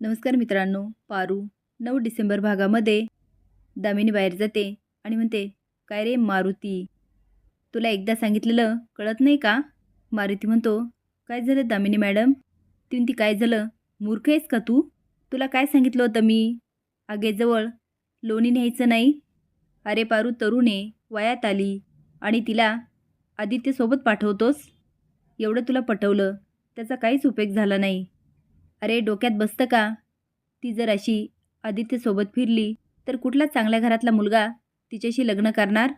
नमस्कार मित्रांनो पारू नऊ डिसेंबर भागामध्ये. दामिनी बाहेर जाते आणि म्हणते काय रे मारुती? तुला एकदा सांगितलेलं कळत नाही का? मारुती म्हणतो काय झालं दामिनी मॅडम? ती म्हणती काय झालं? मूर्ख आहेस का तू? तुला काय सांगितलं होतं मी? आगेजवळ लोणी न्यायचं नाही? अरे पारू तरुण आहे वयात आली आणि तिला आदित्यसोबत पाठवतोस? एवढं तुला पटवलं त्याचा काहीच उपयोग झाला नाही. अरे डोक्यात बसतं का? ती जर अशी आदित्यसोबत फिरली तर कुठला चांगल्या घरातला मुलगा तिच्याशी लग्न करणार?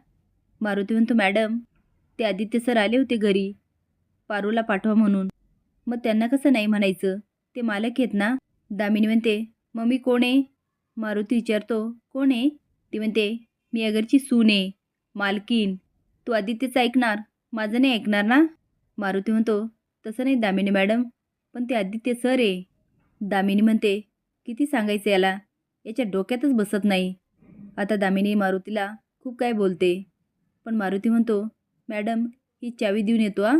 मारुती म्हणतो मॅडम ते आदित्य सर आले होते घरी पारूला पाठवा म्हणून. मग त्यांना कसं नाही म्हणायचं? ते मालक आहेत ना? दामिनी म्हणते मम्मी कोण आहे? मारुती विचारतो कोण आहे? ती म्हणते मी अगरची सून आहे मालकीन तू आदित्यचं ऐकणार? माझं नाही ऐकणार ना? मारुती म्हणतो तसं नाही दामिनी मॅडम पण ते आदित्य सर आहे. दामिनी म्हणते किती सांगायचं याला? याच्या डोक्यातच बसत नाही. आता दामिनी मारुतीला खूप काय बोलते. पण मारुती म्हणतो मॅडम ही चावी देऊन येतो आ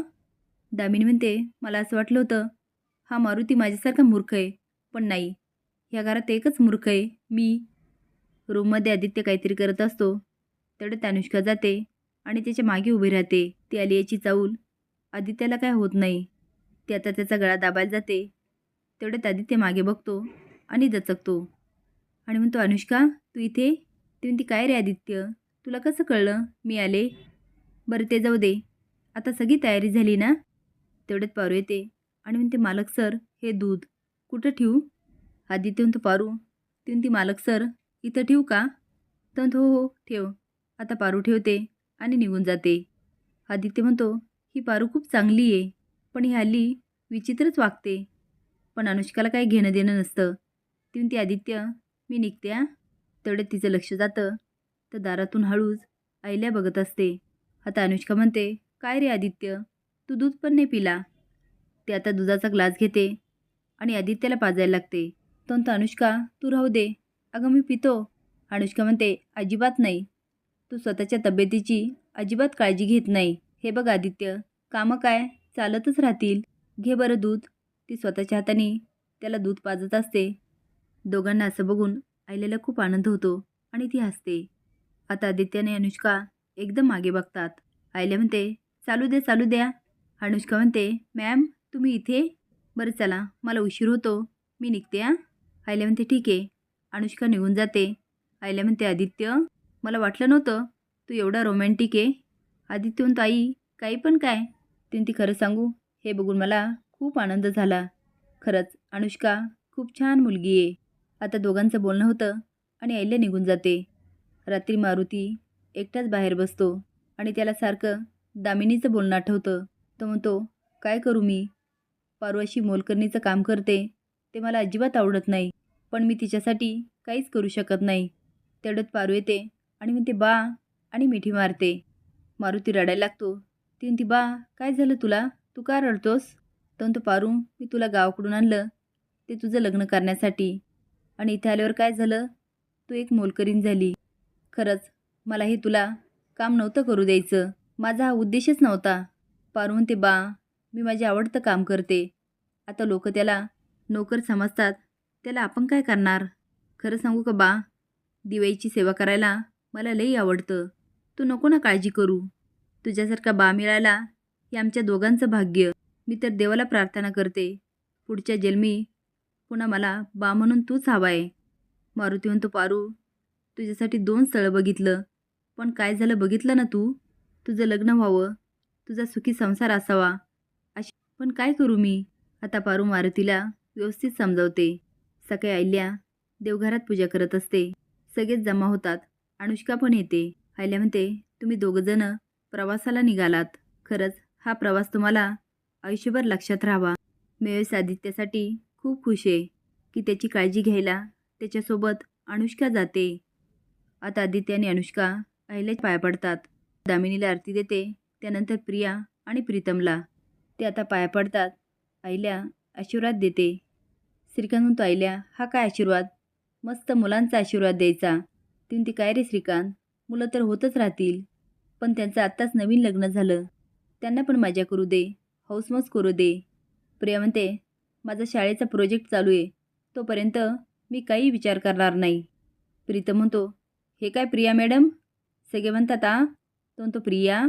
दामिनी म्हणते मला असं वाटलं होतं हा मारुती माझ्यासारखा मूर्ख आहे पण नाही. ह्या घरात एकच मूर्ख आहे मी. रूममध्ये आदित्य काहीतरी करत असतो. तेवढे तानुष्का जाते आणि त्याच्यामागे उभी राहते. ती आली याची चाऊल. आदित्याला काय होत नाही. ती आता त्याचा गळा दाबायला जाते. तेवढ्यात आदित्य मागे बघतो आणि दचकतो. आणि म्हणतो अनुष्का तू इथे? ती म्हणती काय रे आदित्य? तुला कसं कळलं? मी आले. बरं ते जाऊ दे. आता सगळी तयारी झाली ना? तेवढ्यात पारू येते. आणि म्हणते मालक सर हे दूध कुठं ठेवू? आदित्य म्हणतो पारू. ती म्हणते मालक सर इथं ठेवू का? तर म्हणतो हो हो ठेव. आता पारू ठेवते आणि निघून जाते. आदित्य म्हणतो ही पारू खूप चांगली आहे पण ही हल्ली विचित्रच वागते. पण अनुष्काला काही घेणं देणं नसतं. ती म्हणते आदित्य मी निघते तेवढं तेवढ्यात तिचं लक्ष जातं. तर दारातून हळूच आईल्या बघत असते. आता अनुष्का म्हणते काय रे आदित्य? तू दूध पण नाही पिला. ते आता दुधाचा ग्लास घेते आणि आदित्याला पाजायला लागते. तो म्हणतो अनुष्का तू राहू दे. अगं मी पितो. अनुष्का म्हणते अजिबात नाही. तू स्वतःच्या तब्येतीची अजिबात काळजी घेत नाही. हे बघ आदित्य कामं काय? चालतच राहतील. घे बरं दूध. ती स्वतःच्या हाताने त्याला दूध पाजत असते. दोघांना असं बघून आईल्याला खूप आनंद होतो आणि ती हसते. आता आदित्याने अनुष्का एकदम मागे बघतात. आईल्या म्हणते चालू द्या चालू द्या. अनुष्का म्हणते मॅम तुम्ही इथे? बरं चला मला उशीर होतो. मी निघते आ आईल्या म्हणते ठीक आहे. अनुष्का निघून जाते. आईल्या म्हणते आदित्य मला वाटलं नव्हतं तू एवढा रोमॅन्टिक आहे. आदित्य म्हणतो आई काही पण काय. तिने ती खरं सांगू हे बघून मला खूप आनंद झाला. खरंच अनुष्का खूप छान मुलगी आहे. आता दोघांचं बोलणं होतं आणि आईल्या निघून जाते. रात्री मारुती एकटाच बाहेर बसतो आणि त्याला सारखं दामिनीचं बोलणं आठवतं. तो म्हणतो काय करू मी? पारू मोलकरणीचं काम करते. ते मला अजिबात आवडत नाही. पण मी तिच्यासाठी काहीच करू शकत नाही. तेवढ्यात पारू येते आणि म्हणते बा आणि मिठी मारते. मारुती रडायला लागतो. ती म्हणते बा काय झालं तुला? तू का रडतोस? तर म्हणतो पारू मी तुला गावाकडून आणलं ते तुझं लग्न करण्यासाठी. आणि इथे आल्यावर काय झालं? तू एक मोलकरीण झाली. खरंच मला हे तुला काम नव्हतं करू द्यायचं. माझा हा उद्देशच नव्हता. पारू म्हणते बा मी माझे आवडतं काम करते. आता लोक त्याला नोकर समजतात. त्याला आपण काय करणार? खरं सांगू का बा? दिवाळीची सेवा करायला मला लई आवडतं. तू नको ना काळजी करू. तुझ्यासारखा बा मिळायला हे आमच्या दोघांचं भाग्य. मी तर देवाला प्रार्थना करते. पुढच्या जन्मी पुन्हा मला बा म्हणून तूच हवा आहे मारुती म्हणतो पारू तुझ्यासाठी दोन स्थळं बघितलं. पण काय झालं बघितलं ना तू? तुझं लग्न व्हावं. तुझा सुखी संसार असावा. अशी पण काय करू मी? आता पारू मारुतीला व्यवस्थित समजावते. सकाळी आयल्या देवघरात पूजा करत असते. सगळेच जमा होतात. अनुष्का पण येते. आयल्या म्हणते तुम्ही दोघंजणं प्रवासाला निघालात. खरंच हा प्रवास तुम्हाला आयुष्यभर लक्षात राहावा. मेयस आदित्यासाठी खूप खुश आहे की त्याची काळजी घ्यायला त्याच्यासोबत अनुष्का जाते. आता आदित्य आणि अनुष्का अहिल्या पाया पडतात. दामिनीला आरती देते त्यानंतर प्रिया आणि प्रीतमला. ते आता पाया पडतात. आईल्या आशीर्वाद देते. श्रीकांत म्हणतो आईल्या हा काय आशीर्वाद? मस्त मुलांचा आशीर्वाद द्यायचा. ती काय रे श्रीकांत? मुलं तर होतच राहतील. पण त्यांचं आत्ताच नवीन लग्न झालं. त्यांना पण मजा करू दे. हौसमौस करू दे. प्रिया म्हणते माझा शाळेचा प्रोजेक्ट चालू आहे. तोपर्यंत मी काही विचार करणार नाही. प्रीतम म्हणतो हे काय प्रिया मॅडम? सगळे म्हणतात आ तो म्हणतो प्रिया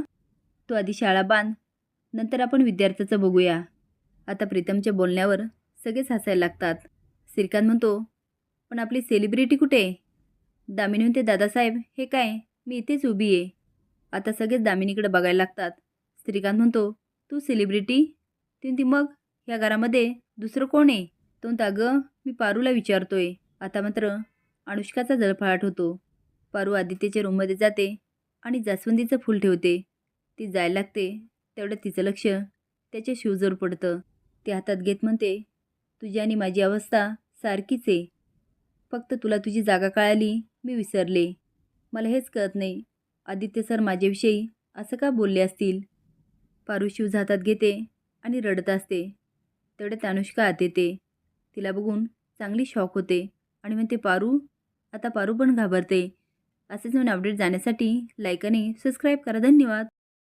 तू आधी शाळा बांध नंतर आपण विद्यार्थ्याचं बघूया. आता प्रीतमच्या बोलण्यावर सगळेच हसायला लागतात. श्रीकांत म्हणतो पण आपली सेलिब्रिटी कुठे आहे? दामिनी म्हणते दादासाहेब हे काय? मी इथेच उभी आहे. आता सगळेच दामिनीकडे बघायला लागतात. श्रीकांत म्हणतो तू सेलिब्रिटी ती मग ह्या घरामध्ये दुसरं कोण आहे? तो म्हणतो अगं मी पारूला विचारतोय. आता मात्र अनुष्काचा जळफळाट होतो. पारू आदित्यच्या रूममध्ये जाते आणि जास्वंदीचं फूल ठेवते. ती जायला लागते. तेवढं तिचं लक्ष त्याच्या शूजवर पडतं. ते हातात घेत म्हणते तुझी आणि माझी अवस्था सारखीच आहे. फक्त तुला तुझी जागा कळाली मी विसरले. मला हेच कळत नाही. आदित्य सर माझ्याविषयी असं का बोलले असतील? पारू शूज हातात घेते आणि रडत असते. तेवढ्यात अनुष्का आत येते. तिला बघून चांगली शॉक होते आणि म्हणते पारू आता पारू पण घाबरते. असेच नवीन अपडेट जाण्यासाठी लाईक आणि सबस्क्राईब करा. धन्यवाद.